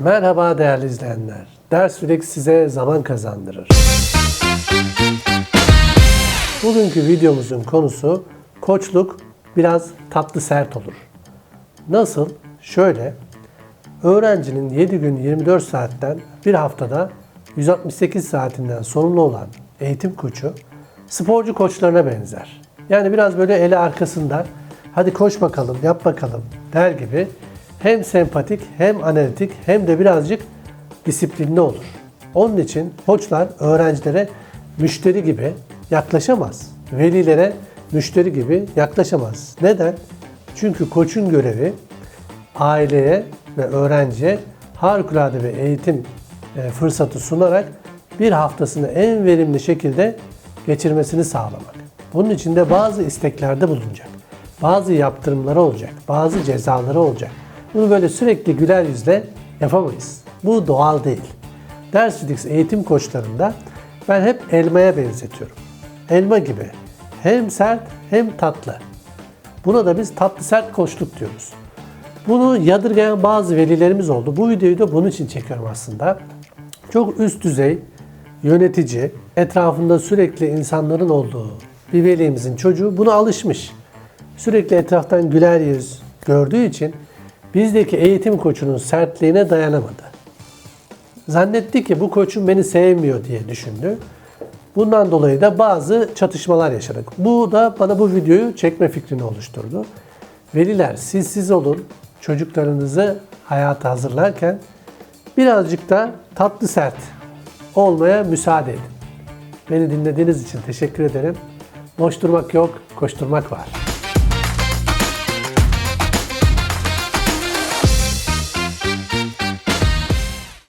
Merhaba değerli izleyenler. Ders Flex size zaman kazandırır. Bugünkü videomuzun konusu koçluk biraz tatlı sert olur. Nasıl? Şöyle. Öğrencinin 7 gün 24 saatten bir haftada 168 saatinden sorumlu olan eğitim koçu sporcu koçlarına benzer. Yani biraz böyle eli arkasında hadi koş bakalım, yap bakalım der gibi hem sempatik hem analitik hem de birazcık disiplinli olur. Onun için koçlar öğrencilere müşteri gibi yaklaşamaz. Velilere müşteri gibi yaklaşamaz. Neden? Çünkü koçun görevi aileye ve öğrenciye harikulade bir eğitim e, fırsatı sunarak bir haftasını en verimli şekilde geçirmesini sağlamak. Bunun için de bazı isteklerde bulunacak. Bazı yaptırımları olacak, bazı cezaları olacak. Bunu böyle sürekli güler yüzle yapamayız. Bu doğal değil. Ders Fidix eğitim koçlarında ben hep elmaya benzetiyorum. Elma gibi hem sert hem tatlı. Buna da biz tatlı sert koçluk diyoruz. Bunu yadırgayan bazı velilerimiz oldu. Bu videoyu da bunun için çekiyorum aslında. Çok üst düzey yönetici, etrafında sürekli insanların olduğu bir velimizin çocuğu buna alışmış. Sürekli etraftan güler yüz gördüğü için bizdeki eğitim koçunun sertliğine dayanamadı. Zannetti ki bu koçum beni sevmiyor diye düşündü. Bundan dolayı da bazı çatışmalar yaşadık. Bu da bana bu videoyu çekme fikrini oluşturdu. Veliler siz siz olun. Çocuklarınızı hayata hazırlarken birazcık da tatlı sert olmaya müsaade edin. Beni dinlediğiniz için teşekkür ederim. Boş durmak yok, koşturmak var.